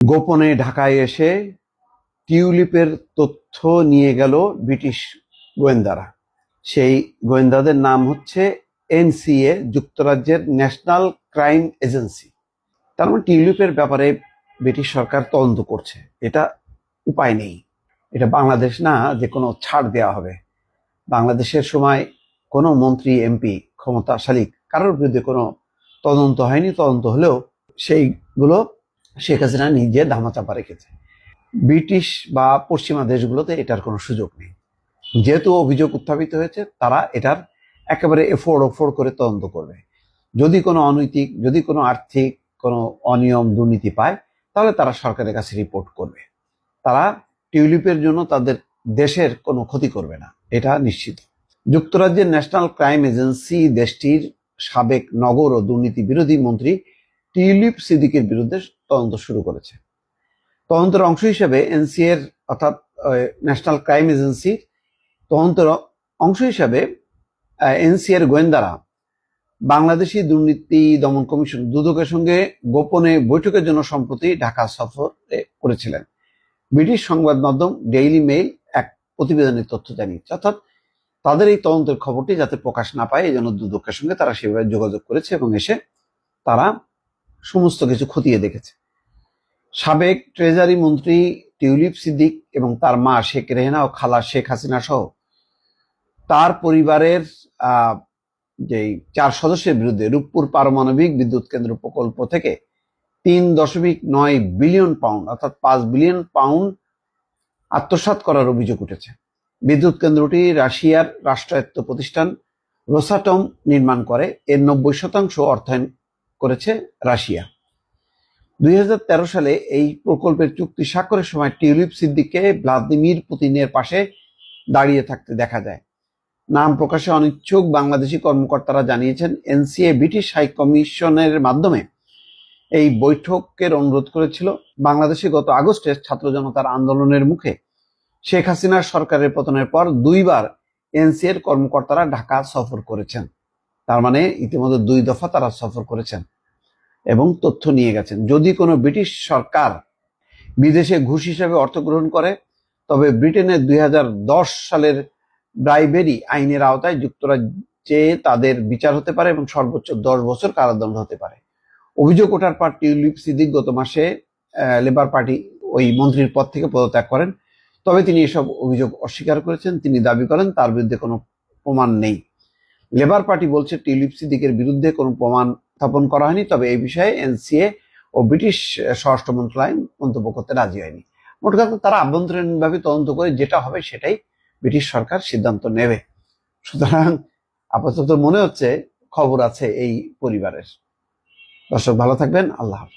গোপনে ঢাকায় এসে টিউলিপের তথ্য নিয়ে গেল ব্রিটিশ গোয়েন্দারা। সেই গোয়েন্দাদের নাম হচ্ছে এনসিএ, যুক্তরাজ্যের ন্যাশনাল ক্রাইম এজেন্সি। তার মানে টিউলিপের ব্যাপারে ব্রিটিশ সরকার তদন্ত করছে। এটা উপায় নেই। এটা বাংলাদেশ না, যে কোনো ছাড় দেওয়া হবে। বাংলাদেশের সময় কোনো মন্ত্রী, এমপি, ক্ষমতাশালী কারোর বিরুদ্ধে কোনো তদন্ত হয়নি। তদন্ত হলেও সেইগুলো শেখ হাসিনা নিজে ধামাচাপা রেখেছে। ব্রিটিশ বা পশ্চিমা দেশগুলোতে এটার কোনো সুযোগ নেই। যেহেতু অভিযোগ উত্থাপিত হয়েছে, তারা এটার একেবারে এফোর্ড ওফোর্ড করে তদন্ত করবে। যদি কোনো অনৈতিক, যদি কোনো আর্থিক, কোনো অনিয়ম, দুর্নীতি পায়, তাহলে তারা সরকারের কাছে রিপোর্ট করবে। তারা টিউলিপের জন্য তাদের দেশের কোনো ক্ষতি করবে না, এটা নিশ্চিত। যুক্তরাজ্যের ন্যাশনাল ক্রাইম এজেন্সি দেশটির সাবেক নগর ও দুর্নীতি বিরোধী মন্ত্রী টিউলিপ সিদ্দিকের বিরুদ্ধে তদন্ত শুরু করেছে। তদন্তের অংশ হিসেবে এনসিএর, অর্থাৎ ন্যাশনাল ক্রাইম এজেন্সির তদন্তের অংশ হিসাবে এনসিএর গোয়েন্দারা বাংলাদেশি দুর্নীতি দমন কমিশন দুদকের সঙ্গে গোপনে বৈঠকের জন্য সম্প্রতি ঢাকা সফর করেছিলেন। ব্রিটিশ সংবাদ মাধ্যম ডেইলি মেইল এক প্রতিবেদনের তথ্য জানিয়েছে। অর্থাৎ, তাদের এই তদন্তের খবরটি যাতে প্রকাশ না পায় এই জন্য দুদকের সঙ্গে তারা সেভাবে যোগাযোগ করেছে এবং এসে তারা সমস্ত কিছু খতিয়ে দেখেছে। সাবেক ট্রেজারি মন্ত্রী টিউলিপ সিদ্দিক এবং তার মা শেখ রেহনা ও খালা শেখ হাসিনা সহ তার পরিবারের যে চার সদস্যের বিরুদ্ধে রূপপুর পারমাণবিক বিদ্যুৎ কেন্দ্র প্রকল্প থেকে তিন দশমিক নয় বিলিয়ন পাউন্ড, অর্থাৎ পাঁচ বিলিয়ন পাউন্ড আত্মসাৎ করার অভিযোগ উঠেছে। বিদ্যুৎ কেন্দ্রটি রাশিয়ার রাষ্ট্রায়ত্ত প্রতিষ্ঠান রোসাটম নির্মাণ করে। এর নব্বই শতাংশ অর্থায়ন করেছে রাশিয়া। দুই সালে এই প্রকল্পের চুক্তি স্বাক্ষরের সময় টিউলিপ সিদ্দিককে ভ্লাদিমির পুতিনের পাশে দাঁড়িয়ে থাকতে দেখা যায়। নাম প্রকাশে অনিচ্ছুক বাংলাদেশি কর্মকর্তারা জানিয়েছেন, এনসিএ ব্রিটিশ হাই কমিশনের মাধ্যমে এই বৈঠকের অনুরোধ করেছিল। বাংলাদেশে গত আগস্টে ছাত্র জনতার আন্দোলনের মুখে শেখ হাসিনার সরকারের পতনের পর দুইবার এনসিএর কর্মকর্তারা ঢাকা সফর করেছেন। তার মানে ইতিমধ্যে দুই দফা তারা সফর করেছেন এবং তথ্য নিয়ে গেছেন। যদি কোনো ব্রিটিশ সরকার বিদেশে ঘুষ হিসেবে অর্থ গ্রহণ করে, তবে ব্রিটেনের দুই হাজার দশ সালের ব্রাইবেরি আইনের আওতায় যুক্তরাজ্যে তাদের বিচার হতে পারে এবং সর্বোচ্চ দশ বছর কারাদণ্ড হতে পারে। অভিযোগ ওঠার পর টিউলিপ সিদ্দিক গত মাসে লেবার পার্টি ওই মন্ত্রীর পদ থেকে পদত্যাগ করেন। তবে তিনি এসব অভিযোগ অস্বীকার করেছেন, তিনি দাবি করেন তার বিরুদ্ধে কোনো প্রমাণ নেই। লেবার পার্টি বলছে টিউলিপ সিদ্দিকের বিরুদ্ধে কোনো প্রমাণ স্থাপন করা হয়নি, তবে এই বিষয়ে এনসিএ ও ব্রিটিশ স্বরাষ্ট্র মন্ত্রণালয় মন্তব্য করতে রাজি হয়নি। মোট কথা তারা আভ্যন্তরীণভাবে তদন্ত করে যেটা হবে সেটাই ব্রিটিশ সরকার সিদ্ধান্ত নেবে। সুতরাং আপাতত মনে হচ্ছে খবর আছে এই পরিবারের। দর্শক ভালো থাকবেন, আল্লাহ হাফিজ।